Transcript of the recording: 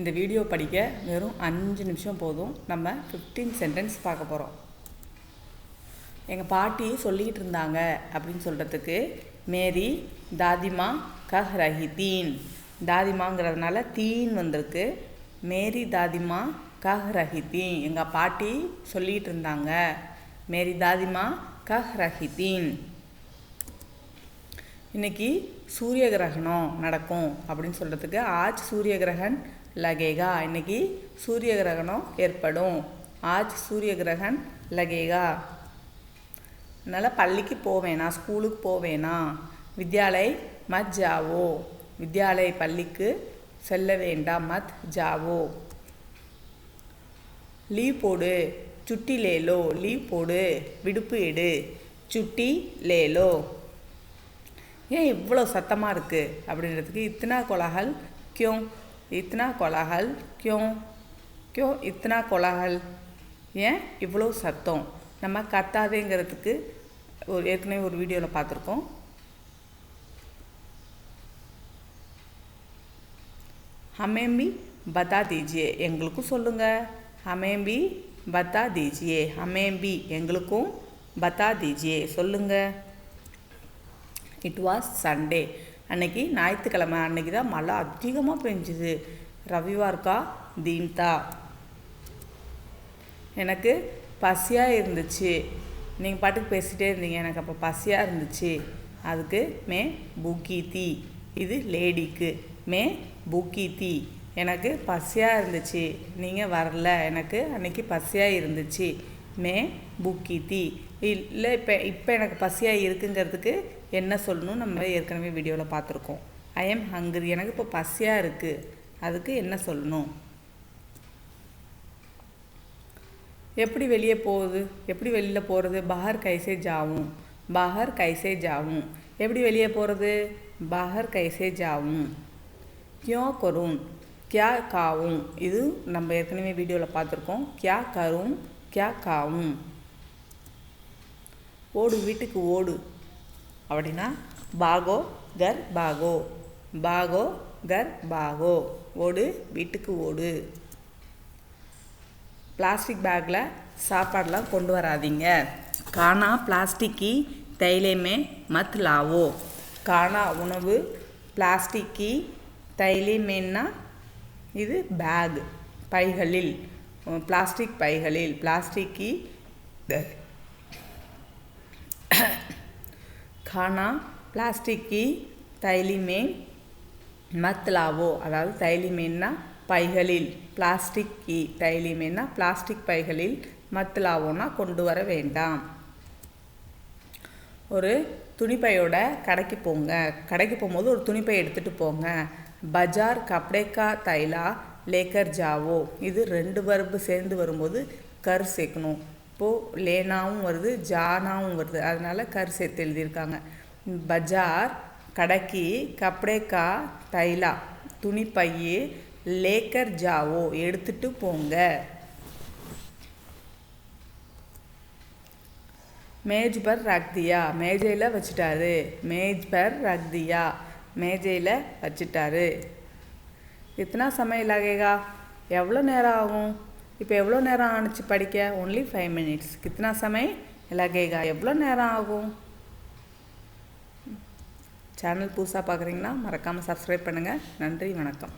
இந்த வீடியோ படிக்க வெறும் அஞ்சு நிமிஷம் போதும். நம்ம ஃபிஃப்டீன் சென்டென்ஸ் பார்க்க போகிறோம் எங்கள் பாட்டி சொல்லிக்கிட்டு இருந்தாங்க அப்படின்னு சொல்கிறதுக்கு மேரி தாதிமா கஹ் ரஹி தீன் தாதிமாங்கிறதுனால தீன் வந்திருக்கு. மேரி தாதிமா கஹ் ரஹி தீன் எங்கள் பாட்டி சொல்லிகிட்டு இருந்தாங்க. மேரி தாதிமா கஹ் ரஹி தீன் இன்னைக்கு சூரிய கிரகணம் நடக்கும் அப்படின்னு சொல்கிறதுக்கு ஆஜ் சூரிய கிரகன் லகேகா. இன்னைக்கு சூரிய கிரகணம் ஏற்படும். ஆஜ் சூரிய கிரகன் லகேகா. அதனால் பள்ளிக்கு போவேனா ஸ்கூலுக்கு போவேனா வித்யாலய் மத் ஜாவோ. வித்யாலய் பள்ளிக்கு செல்ல வேண்டாம் மத் ஜாவோ. லீவ் போடு. சுட்டி லேலோ. லீவ் போடு. விடுப்பு எடு. சுட்டி லேலோ. ஏன் இவ்வளோ சத்தமாக இருக்குது அப்படின்றதுக்கு இத்தனா கொலகல் கியோं இத்தனா கோலாகல்? கியோ கியோ இத்தனா கோலாகல்? ஏன் இவ்வளோ சத்தம்? நம்ம கத்தாதேங்கிறதுக்கு ஒரு ஏற்கனவே ஒரு வீடியோவில் பார்த்துருக்கோம். ஹமேம்பி பத்தா தீஜியே எங்களுக்கும் சொல்லுங்கள் ஹமேம்பி பத்தா தீஜியே ஹமேம்பி எங்களுக்கும் பத்தா தீஜியே சொல்லுங்கள் இட் வாஸ் சண்டே அன்னைக்கு ஞாயிற்றுக்கிழமை அன்னைக்கு தான் மழை அதிகமாக பெஞ்சுது. ரவிவார்க்கா தீன்தா. எனக்கு பசியாக இருந்துச்சு. நீங்கள் பாட்டுக்கு பேசிகிட்டே இருந்தீங்க. எனக்கு அப்போ பசியாக இருந்துச்சு. அதுக்கு மே பூக்கி தீ இது லேடிக்கு. மே பூக்கி தீ எனக்கு பசியாக இருந்துச்சு. நீங்கள் வரல. எனக்கு அன்னைக்கு பசியாக இருந்துச்சு. மே பூக்கி இல்லை இப்போ இப்போ எனக்கு பசியாக இருக்குங்கிறதுக்கு என்ன சொல்லணும் நம்ம ஏற்கனவே வீடியோவில் பார்த்துருக்கோம் ஐ எம் ஹங்கரி எனக்கு இப்போ பசியாக இருக்குது அதுக்கு என்ன சொல்லணும்? எப்படி வெளியே போகுது? எப்படி வெளியில் போகிறது பஹர் கைசே ஜாவும். பஹர் கைசே ஜாவும். எப்படி வெளியே போகிறது பஹர் கைசே ஜாவும். கியோ கரும் கியா காவும். இது நம்ம ஏற்கனவே வீடியோவில் பார்த்துருக்கோம் கியா கரும் கியா காவும். ஓடு வீட்டுக்கு ஓடு. அப்படின்னா பாகோ கர் பாகோ. பாகோ கர் பாகோ. ஓடு வீட்டுக்கு ஓடு. பிளாஸ்டிக் பேக்கில் சாப்பாடெலாம் கொண்டு வராதீங்க. காணா பிளாஸ்டிக்கி தைலேமே மத் லாவோ. காணா உணவு பிளாஸ்டிக்கி தைலேமேன்னா இது பேக் பைகளில். பிளாஸ்டிக் பைகளில் பிளாஸ்டிக்கி खाना प्लास्टिक की थैली में मत लावो அதாவது தைலிமேன்னா பைகளில் பிளாஸ்டிக் கி தைலிமேன்னா பிளாஸ்டிக் பைகளில் மத் லாவோனா கொண்டு வர வேண்டாம் ஒரு துணிப்பையோட கடைக்கு போங்க கடைக்கு போகும்போது ஒரு துணிப்பை எடுத்துகிட்டு போங்க பஜார் கப்டேக்கா தைலா லேக்கர் ஜாவோ. இது ரெண்டு வர்பு சேர்ந்து வரும்போது கர் சேர்க்கணும். இப்போது லேனாவும் வருது ஜானாவும் வருது. அதனால் கர் சேர்த்து எழுதியிருக்காங்க. பஜார் கடைக்கு கப்டேக்கா தைலா. துணி துணிப்பையே லேக்கர் ஜாவோ. எடுத்துட்டு போங்க. மேஜ் பர் ரக்தியா. மேஜையில் வச்சுட்டாரு. மேஜ் பர் ரக்தியா. மேஜையில் வச்சுட்டாரு. இத்தனா சமையல் லாகேகா எவ்வளோ நேரம் ஆகும்? இப்போ எவ்வளோ நேரம் ஆணுச்சு படிக்க? ஒன்லி ஃபைவ் மினிட்ஸ் கித்தனா சமயம் லகேகா எவ்வளோ நேரம் ஆகும்? சேனல் புதுசாக பார்க்குறீங்கன்னா மறக்காமல் சப்ஸ்கிரைப் பண்ணுங்கள் நன்றி வணக்கம்.